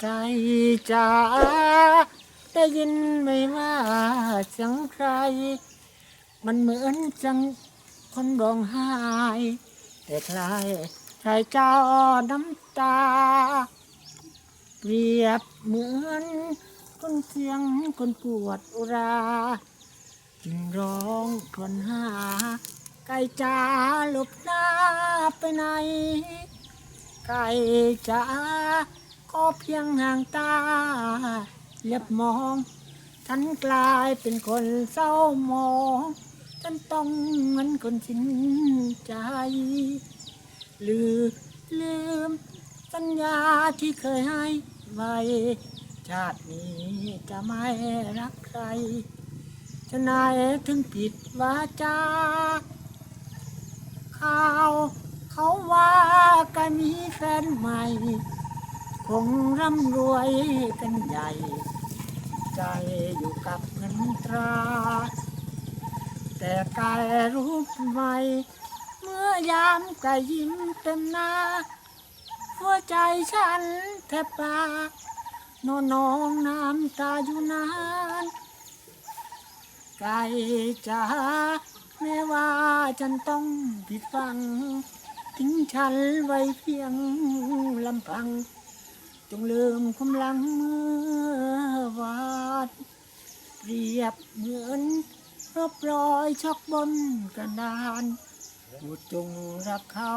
ไก่จ๋าได้ยินไหมว่าเสียงใคร มันเหมือนจังคนร้องไห้ แต่ใคลายชายเจ้าน้ำตา เปรียบเหมือนคนเสียงคนปวดอุราจึงร้องทวนหา ไก่จ๋าหลบหน้าไปไหน ไก่จ๋า ก็เพียงห่างตาเลียบมองฉันกลายเป็นคนเศร้ามองฉันต้องเหมือนคนสิ้นใจลืมลืม สัญญาที่เคยให้ไว้ชาตินี้จะไม่รักใครจะนายถึงผิดวาจาข่าว เขาว่ากันมีแฟนใหม่ คงร่ำรวยเป็นใหญ่ ใจอยู่กับเงินตรา แต่กายรู้ไหมเมื่อยามกายยิ้มเต็มหน้า หัวใจฉันแทบปานอนนองน้ำตาอยู่นานไก่จ๋าแม้ว่าฉันต้องผิดฟัง ทิ้งฉันไว้เพียงลำพัง จงลืมความหลังเมื่อวานเรียบเหมือนรบรอยช็อกบนกระดานพูดจงรักเขา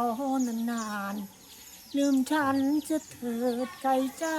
นานๆลืมฉันจะเถิดไกลจ้า